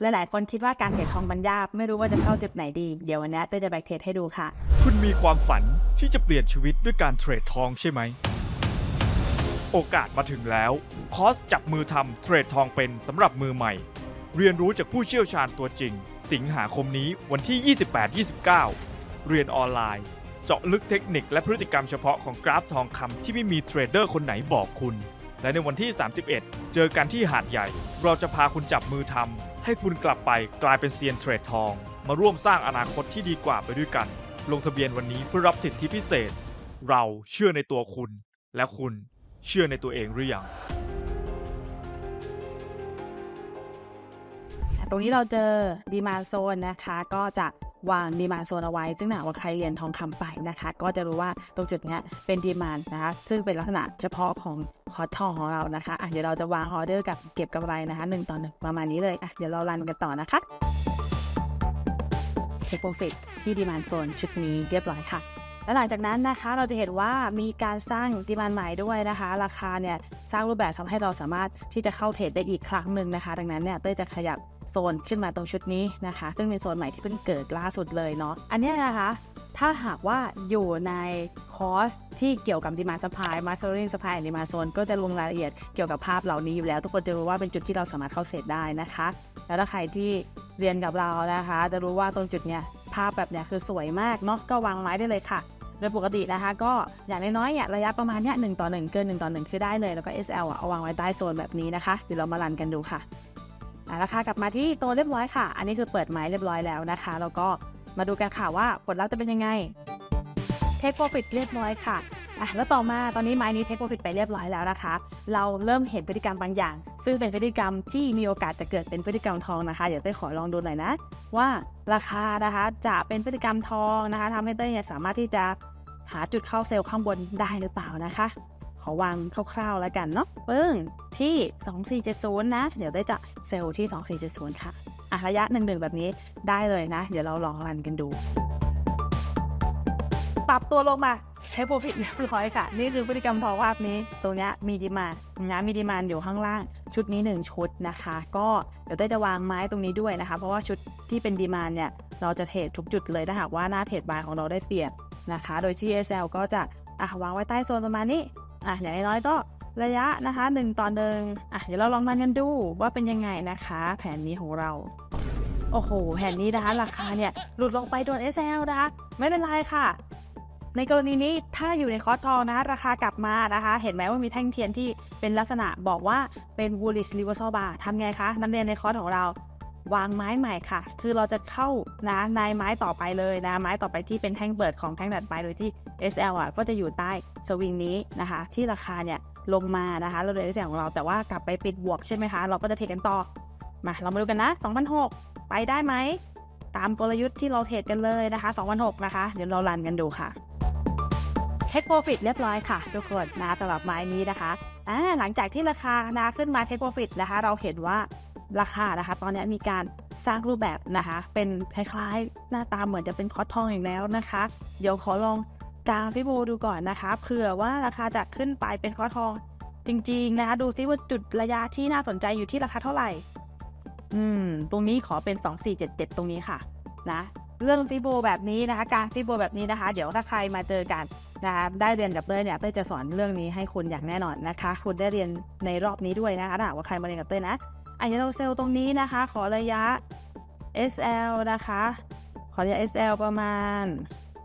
หลายๆคนคิดว่าการเทรดทองมันยากไม่รู้ว่าจะเข้าจุดไหนดี เดี๋ยววันนี้เต้จะแบกเทรดให้ดูค่ะ คุณมีความฝันที่จะเปลี่ยนชีวิตด้วยการเทรดทองใช่ไหม โอกาสมาถึงแล้ว คอสจับมือทำเทรดทองเป็นสำหรับมือใหม่ เรียนรู้จากผู้เชี่ยวชาญตัวจริง สิงหาคมนี้วันที่ 28-29 เรียนออนไลน์ เจาะลึกเทคนิคและพฤติกรรมเฉพาะของกราฟทองคำที่ไม่มีเทรดเดอร์คนไหนบอกคุณ และในวันที่ 31 เจอกันที่หาดใหญ่ เราจะพาคุณจับมือทำ ให้คุณกลับไปกลายเป็นเซียนเทรดทอง มาร่วมสร้างอนาคตที่ดีกว่าไปด้วยกัน ลงทะเบียนวันนี้เพื่อรับสิทธิพิเศษ เราเชื่อในตัวคุณ และคุณเชื่อในตัวเองหรือยัง ตรงนี้เราเจอดีมาโซนนะคะ ก็จะวางดีมาโซนเอาไว้ ซึ่งหากว่าใครเรียนทองคำไปนะคะ ก็จะรู้ว่าตรงจุดนี้เป็นดีมานนะคะ ซึ่งเป็นลักษณะเฉพาะของคอร์สทองของเรานะคะอะเดี๋ยวเราจะวางออเดอร์กับเก็บกำไรนะคะหนึ่งต่อหนึ่งประมาณนี้เลยอะเดี๋ยวเรารันกันต่อนะคะเทคโปรฟิตที่ดีมานโซนชุดนี้เรียบร้อยค่ะ และหลังจากนั้นนะคะเราจะเห็นว่ามีการสร้างดีมานใหม่ด้วยนะคะ ราคาเนี่ยสร้างรูปแบบทำให้เราสามารถที่จะเข้าเทรดได้อีกครั้งหนึ่งนะคะ ดังนั้นเนี่ยเต้ยจะขยับโซนขึ้นมาตรงชุดนี้นะคะ ซึ่งเป็นโซนใหม่ที่เพิ่งเกิดล่าสุดเลยเนาะอันนี้นะคะถ้าหากว่าอยู่ในคอร์สที่เกี่ยวกับดีมาส u p p l y mastering supply and demand zone ก็จะลงรายละเอียดเกี่ยวกับภาพเหล่านี้อยู่แล้ว ทุกคนจะรู้ว่าเป็นจุดที่เราสามารถเข้าเทรดได้นะคะ แล้วถ้าใครที่เรียนกับเรานะคะ จะรู้ว่าตรงจุดเนี้ยภาพแบบเนี้ยคือสวยมากเนาะก็วางไม้ได้เลยค่ะ โดยปกตินะคะก็อย่างน้อยๆเนี่ยระยะประมาณเนี้ยหต่อ 1 เกิน 1 ต่อ 1 คือได้เลย แล้วก็ SL อะเอาวางไว้ใต้โซนแบบนี้นะคะเดี๋ยวเรามารันกันดูค่ะอะราคากลับมาที่ตัวเรียบร้อยค่ะ อันนี้คือเปิดไม้เรียบร้อยแล้วนะคะแล้วก็มาดูกันค่ะว่าผลลัพธ์จะเป็นยังไงเทคโปรฟิตเรียบร้อยค่ะ อะแล้วต่อมาตอนนี้ไม้นี้เทคโปรฟิตไปเรียบร้อยแล้วนะคะ เราเริ่มเห็นพฤติกรรมบางอย่าง ซึ่งเป็นพฤติกรรมที่มีโอกาสจะเกิดเป็นพฤติกรรมทองนะคะเดี๋ยวเต้ขอลองดูหน่อยนะ ว่าราคานะคะจะเป็นพฤติกรรมทองนะคะทำให้เต้เนี่ยสามารถที่จะหาจุดเข้าเซลล์ข้างบนได้หรือเปล่านะคะ ขอวางคร่าวๆแล้วกันเนาะปึ้งที่ 2470 นะ เดี๋ยวได้จะเซลล์ที่ 2470 ค่ะอะระยะ1-1แบบนี้ได้เลยนะ เดี๋ยวเราลองรันกันดู ปรับตัวลงมา เทปโปรฟิตเรียบร้อยค่ะ นี่คือพฤติกรรมทองภาพนี้ตรงนี้มีดีมานนะมีดีมานอยู่ข้างล่าง ชุดนี้ 1 ชุดนะคะ ก็เดี๋ยวเต้จะวางไม้ตรงนี้ด้วยนะคะ เพราะว่าชุดที่เป็นดีมานเนี่ย เราจะเทรดทุกจุดเลยถ้าหากว่าหน้าเทรดบายของเราได้เปรียบนะคะ โดยที่ SL ก็จะอะวางไว้ใต้โซนประมาณนี้อะอย่างน้อยๆก็ระยะนะคะ1ต่อหนึ่งอะเดี๋ยวเราลองรันกันดูว่าเป็นยังไงนะคะ แผนนี้ของเราโอ้โห แผนนี้นะคะ ราคาเนี่ย หลุดลงไปโดน SL นะคะ ไม่เป็นไรค่ะ ในกรณีนี้ถ้าอยู่ในคอร์สทองนะคะราคากลับมานะคะ เห็นไหมว่ามีแท่งเทียนที่เป็นลักษณะบอกว่าเป็น bullish reversal bar ทำไงคะนักเรียนในคอร์สของเราวางไม้ใหม่ค่ะ คือเราจะเข้านะในไม้ต่อไปเลยนะ ไม้ต่อไปที่เป็นแท่งเปิดของแท่งถัดไปโดยที่ SL อะก็จะอยู่ใต้สวิงนี้นะคะ ที่ราคาเนี่ยลงมานะคะเราเลยน SL ของเราแต่ว่ากลับไปปิดบวกใช่ไหมคะ เราก็จะเทรดกันต่อ มาเรามาดูกันนะ2,006 ไปได้ไหม ตามกลยุทธ์ที่เราเทรดกันเลยนะคะ2,006นะคะ เดี๋ยวเรารันกันดูค่ะ เทคโปรฟิตเรียบร้อยค่ะ ทุกคนนะสำหรับไม้นี้นะคะอ่าหลังจากที่ราคานะขึ้นมาเทคโปรฟิตนะคะ เราเห็นว่าราคานะคะ ตอนนี้มีการสร้างรูปแบบนะคะ เป็นคล้ายๆ หน้าตาเหมือนจะเป็นคอสทองอีกแล้วนะคะ เดี๋ยวขอลองกางฟิโบดูก่อนนะคะ เผื่อว่าราคาจะขึ้นไปเป็นคอทองจริงๆนะคะ ดูซิว่าจุดระยะที่น่าสนใจอยู่ที่ราคาเท่าไหร่ อืม ตรงนี้ขอเป็น 2477 ตรงนี้ค่ะ นะ เรื่องฟิโบแบบนี้นะคะ การฟิโบแบบนี้นะคะ เดี๋ยวถ้าใครมาเจอกัน นะคะได้เรียนกับเต้ยเนี่ยเต้ยจะสอนเรื่องนี้ให้คุณอย่างแน่นอนนะคะ คุณได้เรียนในรอบนี้ด้วยนะคะถ้าหากว่าใครมาเรียนกับเต้ยนะอันนี้เราเซลล์ตรงนี้นะคะ ขอระยะ SL นะคะ ขอระยะ SL ประมาณ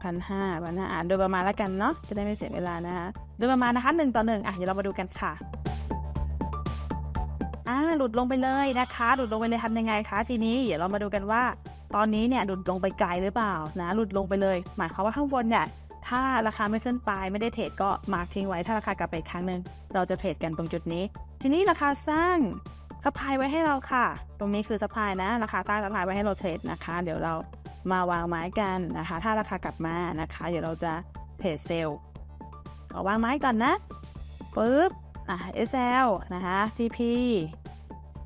พันห้าพันห้าอ่านโดยประมาณแล้วกันเนาะจะได้ไม่เสียเวลานะคะโดยประมาณนะคะหนึ่งต่อหนึ่งอะเดี๋ยวเรามาดูกันค่ะอ่าหลุดลงไปเลยนะคะ หลุดลงไปเลยทำยังไงคะทีนี้เดี๋ยวเรามาดูกันว่า ตอนนี้เนี่ยหลุดลงไปไกลหรือเปล่านะหลุดลงไปเลย หมายความว่าข้างบนเนี่ย ถ้าราคาไม่ขึ้นไปไม่ได้เทรดก็มาร์กทิ้งไว้ถ้าราคากลับไปอีกครั้งหนึ่งเราจะเทรดกันตรงจุดนี้ ทีนี้ราคาสร้างสปายไว้ให้เราค่ะ ตรงนี้คือสปายนะ ราคาใต้สปายไว้ให้เราเทรดนะคะ เดี๋ยวเรามาวางไม้กันนะคะ ถ้าราคากลับมานะคะ เดี๋ยวเราจะเทรดเซลล์วางไม้ก่อนนะปึ๊บอะ SL นะคะ TP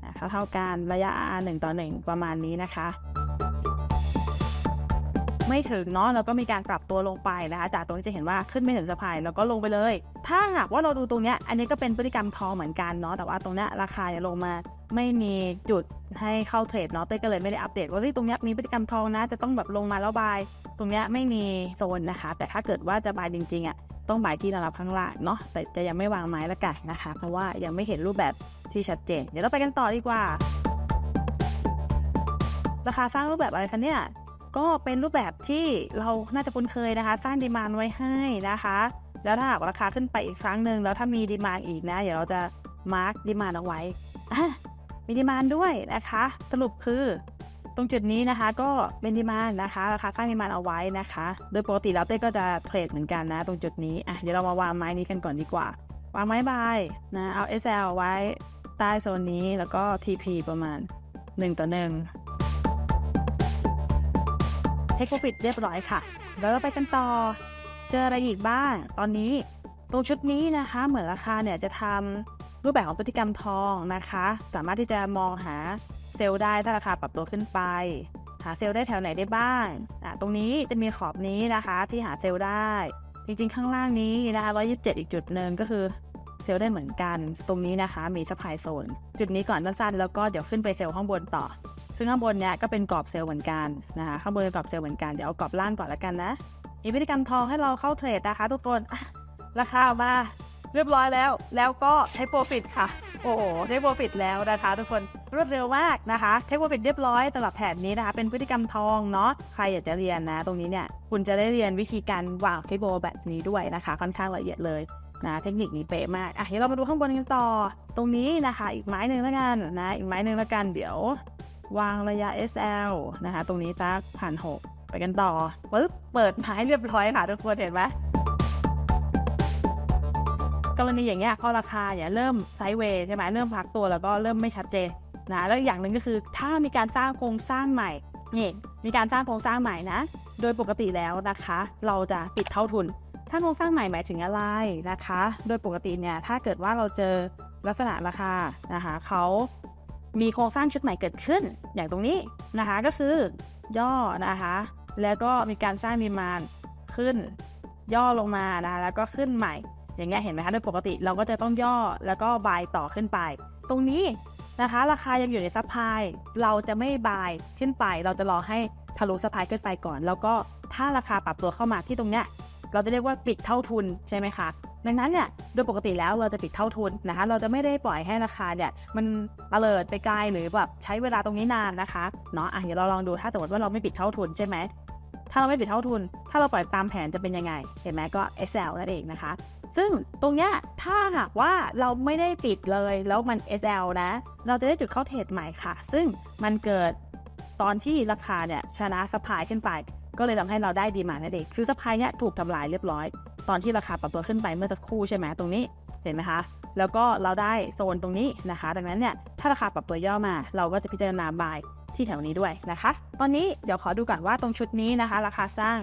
อะเท่ากันระยะ R 1ต่อ 1 ประมาณนี้นะคะ ไม่ถึงเนาะแล้วก็มีการปรับตัวลงไปนะคะจากตรงนี้จะเห็นว่าขึ้นไม่ถึงสะพายแล้วก็ลงไปเลย ถ้าหากว่าเราดูตรงเนี้ยอันนี้ก็เป็นพฤติกรรมทองเหมือนกันเนาะแต่ว่าตรงเนี้ยราคาเนี่ยลงมาไม่มีจุดให้เข้าเทรดเนาะเต้ก็เลยไม่ได้อัปเดตว่าเฮ้ยตรงเนี้ยมีพฤติกรรมทองนะ จะต้องแบบลงมาแล้วบาย ตรงเนี้ยไม่มีโซนนะคะ แต่ถ้าเกิดว่าจะบายจริงๆอะต้องบายที่ระดับข้างล่างเนาะแต่จะยังไม่วางไม้ละกันนะคะ เพราะว่ายังไม่เห็นรูปแบบที่ชัดเจน เดี๋ยวเราไปกันต่อดีกว่า ราคาสร้างรูปแบบอะไรคะเนี่ย ก็เป็นรูปแบบที่เราน่าจะคุ้นเคยนะคะ สร้างดีมานไว้ให้นะคะ แล้วถ้าหากราคาขึ้นไปอีกครั้งหนึ่งแล้วถ้ามีดีมานอีกนะ เดี๋ยวเราจะมาร์กดีมานเอาไว้มีดีมานด้วยนะคะ สรุปคือตรงจุดนี้นะคะก็เป็นดีมานนะคะ ราคาสร้างดีมานเอาไว้นะคะ โดยปกติแล้วเต้ก็จะเทรดเหมือนกันนะ ตรงจุดนี้อะเดี๋ยวเรามาวางไม้นี้กันก่อนดีกว่า วางไม้บายนะเอา SL ไว้ใต้โซนนี้แล้วก็ TP ประมาณ 1 ต่อ 1 เทคโปรฟิตเรียบร้อยค่ะแล้วเราไปกันต่อ เจออะไรอีกบ้าง ตอนนี้ตรงชุดนี้นะคะ เหมือนราคาเนี่ยจะทำรูปแบบของพฤติกรรมทองนะคะ สามารถที่จะมองหาเซลล์ได้ถ้าราคาปรับตัวขึ้นไป หาเซลล์ได้แถวไหนได้บ้างอะตรงนี้จะมีขอบนี้นะคะที่หาเซลล์ได้ จริงๆ ข้างล่างนี้นะคะ127 อีกจุดหนึ่งก็คือ เซลล์ได้เหมือนกัน ตรงนี้นะคะมีสปายโซนจุดนี้ก่อนสั้นๆแล้วก็เดี๋ยวขึ้นไปเซลล์ข้างบนต่อ ซึ่งข้างบนเนี่ยก็เป็นกรอบเซลล์เหมือนกันนะคะข้างบนเป็นกรอบเซลล์เหมือนกันเดี๋ยวเอากรอบล่างก่อนละกันนะมีพฤติกรรมทองให้เราเข้าเทรดนะคะ ทุกคนราคามาเรียบร้อยแล้ว แล้วก็เทคโปรฟิตค่ะ โอ้โหเทคโปรฟิตแล้วนะคะ ทุกคนรวดเร็วมากนะคะเทคโปรฟิตเรียบร้อยสำหรับแผนนี้นะคะ เป็นพฤติกรรมทองเนาะใครอยากจะเรียนนะ ตรงนี้เนี่ยคุณจะได้เรียนวิธีการวางเทคโปรแบบนี้ด้วยนะคะ ค่อนข้างละเอียดเลย นะเทคนิคนี้เป๊ะมากอะเดี๋ยวเรามาดูข้างบนกันต่อ ตรงนี้นะคะ อีกไม้หนึ่งแล้วกันนะอีกไม้หนึ่งแล้วกันเดี๋ยว วางระยะ SL นะคะ ตรงนี้สักผ่านหกไปกันต่อปึ๊บเปิดไม้เรียบร้อยค่ะทุกคนเห็นไหมกรณีอย่างเงี้ยพอราคาเนี่ยเริ่มไซด์เวย์ใช่ไหมเริ่มพักตัวแล้วก็เริ่มไม่ชัดเจนนะแล้วอย่างหนึ่งก็คือถ้ามีการสร้างโครงสร้างใหม่นี่มีการสร้างโครงสร้างใหม่นะ โดยปกติแล้วนะคะ เราจะปิดเท่าทุน ถ้าโครงสร้างใหม่หมายถึงอะไรนะคะ โดยปกติเนี่ยถ้าเกิดว่าเราเจอลักษณะราคานะคะเขามีโครงสร้างชุดใหม่เกิดขึ้น อย่างตรงนี้นะคะก็คือย่อนะคะ แล้วก็มีการสร้างดีมานขึ้น ย่อลงมานะคะแล้วก็ขึ้นใหม่ อย่างเงี้ยเห็นไหมคะโดยปกติเราก็จะต้องย่อแล้วก็บายต่อขึ้นไป ตรงนี้นะคะราคายังอยู่ในซัพพลายเราจะไม่บายขึ้นไป เราจะรอให้ทะลุซัพพลายขึ้นไปก่อน แล้วก็ถ้าราคาปรับตัวเข้ามาที่ตรงเนี้ย เราจะเรียกว่าปิดเท่าทุนใช่ไหมคะดังนั้นเนี่ยโดยปกติแล้วเราจะปิดเท่าทุนนะคะ เราจะไม่ได้ปล่อยให้ราคาเนี่ยมันเลิดไปไกลหรือแบบใช้เวลาตรงนี้นานนะคะเนาะอะเดี๋ยวเราลองดูถ้าสมมติว่าเราไม่ปิดเท่าทุนใช่ไหมถ้าเราไม่ปิดเท่าทุน ถ้าเราปล่อยตามแผนจะเป็นยังไง เห็นไหมก็ SL นั่นเองนะคะ ซึ่งตรงเนี้ยถ้าหากว่าเราไม่ได้ปิดเลยแล้วมัน SL นะ เราจะได้จุดเข้าเทรดใหม่ค่ะ ซึ่งมันเกิดตอนที่ราคาเนี่ยชนะสปายขึ้นไป ก็เลยทำให้เราได้ดีมานั่นเองคือสปายเนี่ยถูกทำลายเรียบร้อย ตอนที่ราคาปรับตัวขึ้นไปเมื่อสักครู่ใช่ไหมตรงนี้เห็นไหมคะแล้วก็เราได้โซนตรงนี้นะคะ ดังนั้นเนี่ยถ้าราคาปรับตัวย่อมา เราก็จะพิจารณาบายที่แถวนี้ด้วยนะคะ ตอนนี้เดี๋ยวขอดูก่อนว่าตรงชุดนี้นะคะ ราคาสร้าง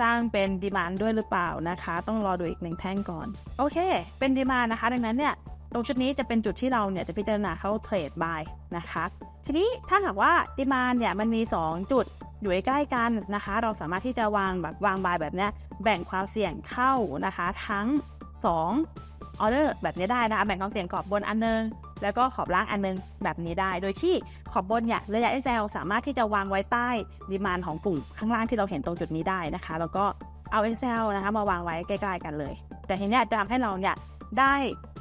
สร้างเป็นดีมานด้วยหรือเปล่านะคะ ต้องรอดูอีกหนึ่งแท่งก่อน โอเค เป็นดีมานนะคะ ดังนั้นเนี่ยตรงชุดนี้จะเป็นจุดที่เราเนี่ยจะพิจารณาเข้าเทรดบายนะคะ ทีนี้ถ้าหากว่าดีมานเนี่ยมันมี 2 จุด อยู่ใกล้กันนะคะ เราสามารถที่จะวางแบบวางบายแบบนี้แบ่งความเสี่ยงเข้านะคะ ทั้ง 2 ออเดอร์แบบนี้ได้นะคะแบ่งความเสี่ยงขอบบนอันนึงแล้วก็ขอบล่างอันนึงแบบนี้ได้ โดยที่ขอบบนเนี่ยระยะ SL สามารถที่จะวางไว้ใต้ดีมานของกลุ่มข้างล่างที่เราเห็นตรงจุดนี้ได้นะคะ แล้วก็เอา SL นะคะมาวางไว้ใกล้ๆกันเลย แต่ทีเนี้ยจะทำให้เราเนี่ย ได้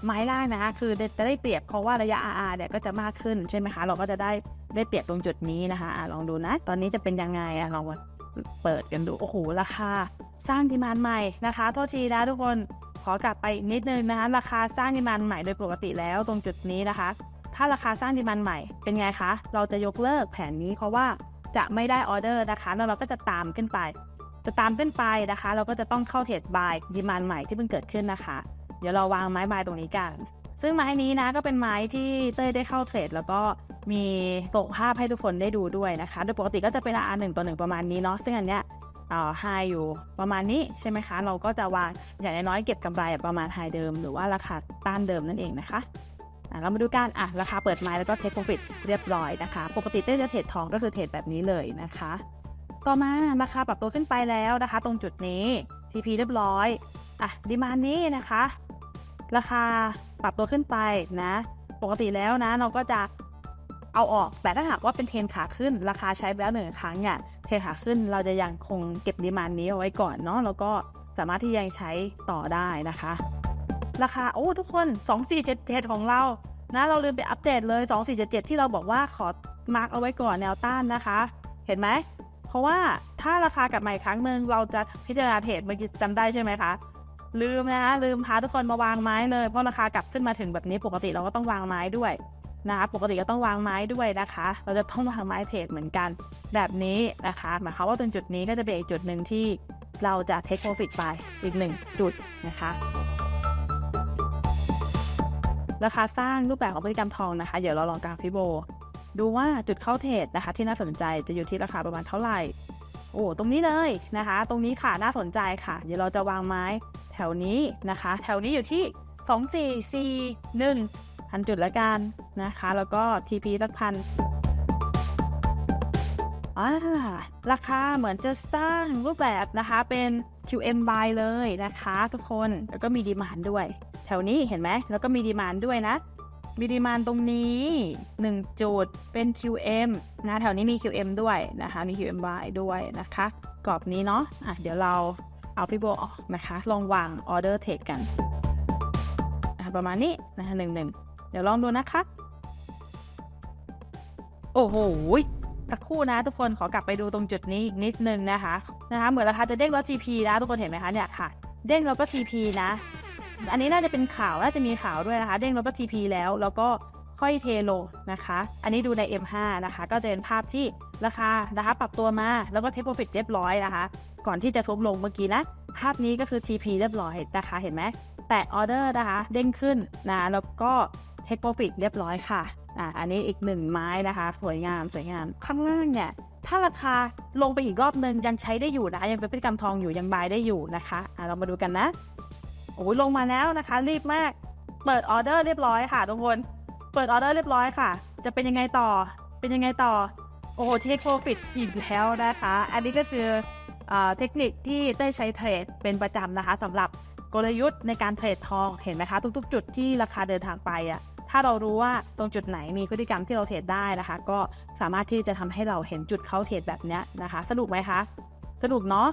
ไม้ล่างนะคะคือจะได้เปรียบเพราะว่าระยะ RR เนี่ยก็จะมากขึ้นใช่ไหมคะ เราก็จะได้ได้เปรียบตรงจุดนี้นะคะอะลองดูนะ ตอนนี้จะเป็นยังไงอะลองเปิดกันดู โอ้โห ราคา สร้างดีมานใหม่นะคะ โทษทีนะทุกคนขอกลับไปนิดนึงนะคะ ราคาสร้างดีมานใหม่โดยปกติแล้วตรงจุดนี้นะคะ ถ้าราคาสร้างดีมานใหม่เป็นไงคะ เราจะยกเลิกแผนนี้เพราะว่าจะไม่ได้ออเดอร์นะคะ แล้วเราก็จะตามขึ้นไป จะตามขึ้นไปนะคะ เราก็จะต้องเข้าเทรดบายดีมานใหม่ที่เพิ่งเกิดขึ้นนะคะ เดี๋ยวเราวางไม้บายตรงนี้กัน ซึ่งไม้นี้นะก็เป็นไม้ที่เต้ยได้เข้าเทรดแล้วก็มีตกภาพให้ทุกคนได้ดูด้วยนะคะ โดยปกติก็จะเป็นราคาหนึ่งต่อหนึ่งประมาณนี้เนาะ ซึ่งอันเนี้ยเอ่อไฮอยู่ประมาณนี้ใช่ไหมคะ เราก็จะวางอย่างน้อยๆเก็บกำไรประมาณไฮเดิม หรือว่าราคาต้านเดิมนั่นเองนะคะอะเรามาดูกันอะราคาเปิดไม้แล้วก็เทคโปรฟิตเรียบร้อยนะคะ ปกติเต้ยจะเทรดทองก็คือเทรดแบบนี้เลยนะคะ ต่อมาราคาปรับตัวขึ้นไปแล้วนะคะ ตรงจุดนี้ TP เรียบร้อยอะดีมานนี้นะคะ ราคาปรับตัวขึ้นไปนะ ปกติแล้วนะเราก็จะเอาออก แต่ถ้าหากว่าเป็นเทรนขาขึ้น ราคาใช้ไปแล้วหนึ่งครั้งเนี่ยเทรนขาขึ้นเราจะยังคงเก็บดีมานนี้เอาไว้ก่อนเนาะแล้วก็สามารถที่ยังใช้ต่อได้นะคะ ราคาโอ้ทุกคน 2477 ของเรานะเราลืมไปอัปเดตเลย 2477 ที่เราบอกว่าขอมาร์กเอาไว้ก่อนแนวต้านนะคะ เห็นไหม เพราะว่าถ้าราคากลับมาอีกครั้งหนึ่งเราจะพิจารณาเทรดเมื่อกี้จำได้ใช่ไหมคะ ลืมนะลืมพาทุกคนมาวางไม้เลยเพราะราคากลับขึ้นมาถึงแบบนี้ปกติเราก็ต้องวางไม้ด้วยนะคะปกติก็ต้องวางไม้ด้วยนะคะ เราจะต้องวางไม้เทรดเหมือนกัน แบบนี้นะคะหมายความว่าตรงจุดนี้ก็จะเป็นอีกจุดหนึ่งที่เราจะเทคโปรฟิตไปอีกหนึ่งจุดนะคะราคาสร้างรูปแบบของพฤติกรรมทองนะคะ เดี๋ยวเราลองกราฟฟิโบ ดูว่าจุดเข้าเทรดนะคะ ที่น่าสนใจจะอยู่ที่ราคาประมาณเท่าไหร่ โอ้ตรงนี้เลยนะคะ ตรงนี้ค่ะน่าสนใจค่ะ เดี๋ยวเราจะวางไม้ แถวนี้นะคะ แถวนี้อยู่ที่ 2 4 4 1พันจุดละกันนะคะ แล้วก็ TP สักพันอ่าราคาเหมือนจะสร้างรูปแบบนะคะเป็น QM buy เลยนะคะทุกคนแล้วก็มีดีมานด้วย แถวนี้เห็นไหมแล้วก็มีดีมานด้วยนะ มีดีมานตรงนี้ 1 จุดเป็น QM นะแถวนี้มี QM ด้วยนะคะ มี QM buy ด้วยนะคะ กรอบนี้เนาะอะเดี๋ยวเรา เอาฟิโบออกนะคะ ลองวางออเดอร์เทรดกัน ประมาณนี้นะคะหนึ่งหนึ่งเดี๋ยวลองดูนะคะ โอ้โหสักครู่นะทุกคนขอกลับไปดูตรงจุดนี้อีกนิดนึงนะคะนะคะ เหมือนราคาจะเด้งแล้ว TP นะทุกคนเห็นไหมคะเนี่ยค่ะ เด้งแล้วก็ TP นะ อันนี้น่าจะเป็นข่าวน่าจะมีข่าวด้วยนะคะ เด้งแล้วก็ TP แล้วแล้วก็ค่อยเทโลนะคะ อันนี้ดูใน M5 นะคะ ก็จะเป็นภาพที่ราคานะคะ ปรับตัวมาแล้วก็เทโปรฟิตเรียบร้อยนะคะ ก่อนที่จะทุบลงเมื่อกี้นะ ภาพนี้ก็คือ TP เรียบร้อยนะคะ เห็นไหม แตะออเดอร์นะคะ เด้งขึ้นนะ แล้วก็เทคโปรฟิตเรียบร้อยค่ะ อ่า อันนี้อีกหนึ่งไม้นะคะ สวยงาม สวยงาม ข้างล่างเนี่ย ถ้าราคาลงไปอีกรอบนึงยังใช้ได้อยู่นะ ยังเป็นพฤติกรรมทองอยู่ ยังบายได้อยู่นะคะ อ่าเรามาดูกันนะ โอ้ยลงมาแล้วนะคะ รีบมาก เปิดออเดอร์เรียบร้อยค่ะทุกคน เปิดออเดอร์เรียบร้อยค่ะ จะเป็นยังไงต่อ เป็นยังไงต่อ โอ้โหเทคโปรฟิตอีกแล้วนะคะ อันนี้ก็คือ เทคนิคที่ได้ใช้เทรดเป็นประจำนะคะสำหรับกลยุทธ์ในการเทรดทองเห็นไหมคะ ทุกๆ จุดที่ราคาเดินทางไปอะถ้าเรารู้ว่าตรงจุดไหนมีพฤติกรรมที่เราเทรดได้นะคะ ก็สามารถที่จะทำให้เราเห็นจุดเข้าเทรดแบบเนี้ยนะคะ สนุกไหมคะสนุกเนาะ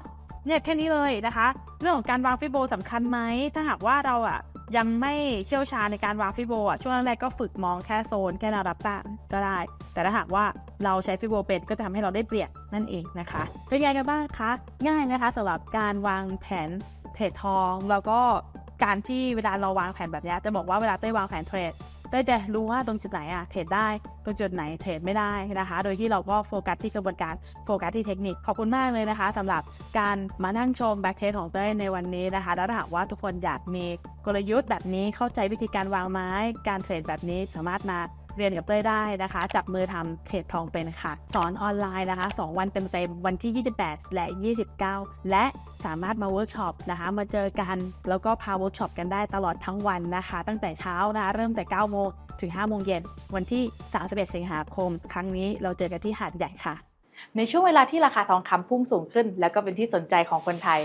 เนี่ยแค่นี้เลยนะคะ เรื่องของการวางฟิโบสำคัญไหมถ้าหากว่าเราอะ ยังไม่เชี่ยวชาญในการวางฟิโบอะช่วงแรกๆก็ฝึกมองแค่โซนแค่แนวรับต้านก็ได้ แต่ถ้าหากว่าเราใช้ฟิโบเป็นก็จะทำให้เราได้เปรียบนั่นเองนะคะ เป็นไงกันบ้างคะ ง่ายนะคะสำหรับการวางแผนเทรดทองแล้วก็การที่เวลาเราวางแผนแบบนี้จะบอกว่าเวลาเต้ยวางแผนเทรด ได้จะรู้ว่าตรงจุดไหนอะเทรดได้ตรงจุดไหนเทรดไม่ได้นะคะ โดยที่เราก็โฟกัสที่กระบวนการโฟกัสที่เทคนิคขอบคุณมากเลยนะคะสำหรับการมานั่งชมแบ็กเทสของเต้ยในวันนี้นะคะ แล้วถ้าหากว่าทุกคนอยากมีกลยุทธ์แบบนี้เข้าใจวิธีการวางไม้ การเทรดแบบนี้สามารถมา เรียนกับเต้ยได้นะคะ จับมือทำเทรดทองเป็นค่ะ สอนออนไลน์นะคะ 2 วันเต็มๆ วันที่ 28 และ 29 และสามารถมาเวิร์กช็อปนะคะ มาเจอกัน แล้วก็พาเวิร์กช็อปกันได้ตลอดทั้งวันนะคะ ตั้งแต่เช้านะะเริ่มแต่ 9 โมงถึง 5 โมงเย็น วันที่ 31 สิงหาคม ครั้งนี้เราเจอกันที่หาดใหญ่ค่ะ ในช่วงเวลาที่ราคาทองคำพุ่งสูงขึ้น แล้วก็เป็นที่สนใจของคนไทย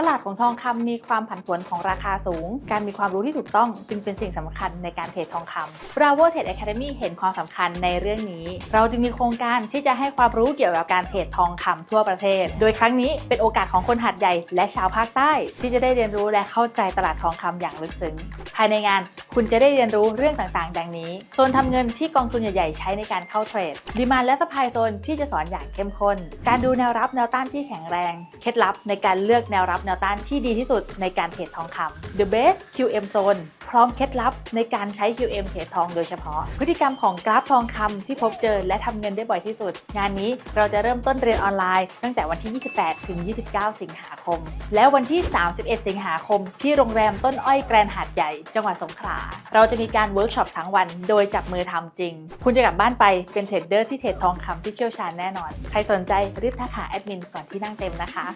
ตลาดของทองคำมีความผันผวนของราคาสูง การมีความรู้ที่ถูกต้องจึงเป็นสิ่งสำคัญในการเทรดทองคำ Bravo Trade Academy เห็นความสำคัญในเรื่องนี้ เราจึงมีโครงการที่จะให้ความรู้เกี่ยวกับการเทรดทองคำทั่วประเทศ โดยครั้งนี้เป็นโอกาสของคนหัดใหญ่และชาวภาคใต้ ที่จะได้เรียนรู้และเข้าใจตลาดทองคำอย่างลึกซึ้ง ภายในงาน คุณจะได้เรียนรู้เรื่องต่างๆ ดังนี้ โซนทำเงินที่กองทุนใหญ่ๆ ใช้ในการเข้าเทรดดีมานและสปายโซนที่จะสอนอย่างเข้มข้น การดูแนวรับแนวต้านที่แข็งแรง เคล็ดลับในการเลือกแนวรับแนวต้านที่ดีที่สุดในการเทรดทองคำ The Best QM Zone พร้อมเคล็ดลับในการใช้ QM เทรดทองโดยเฉพาะ พฤติกรรมของกราฟทองคำที่พบเจอและทำเงินได้บ่อยที่สุด งานนี้เราจะเริ่มต้นเรียนออนไลน์ ตั้งแต่วันที่ 28 ถึง 29 สิงหาคม และวันที่ 31 สิงหาคม ที่โรงแรมต้นอ้อยแกรนหาดใหญ่ จังหวัดสงขลาเราจะมีการเวิร์กช็อปทั้งวัน โดยจับมือทำจริง คุณจะกลับบ้านไปเป็นเทรดเดอร์ที่เทรดทองคำที่เชี่ยวชาญแน่นอน ใครสนใจรีบทักหาแอดมินก่อนที่นั่งเต็มนะคะ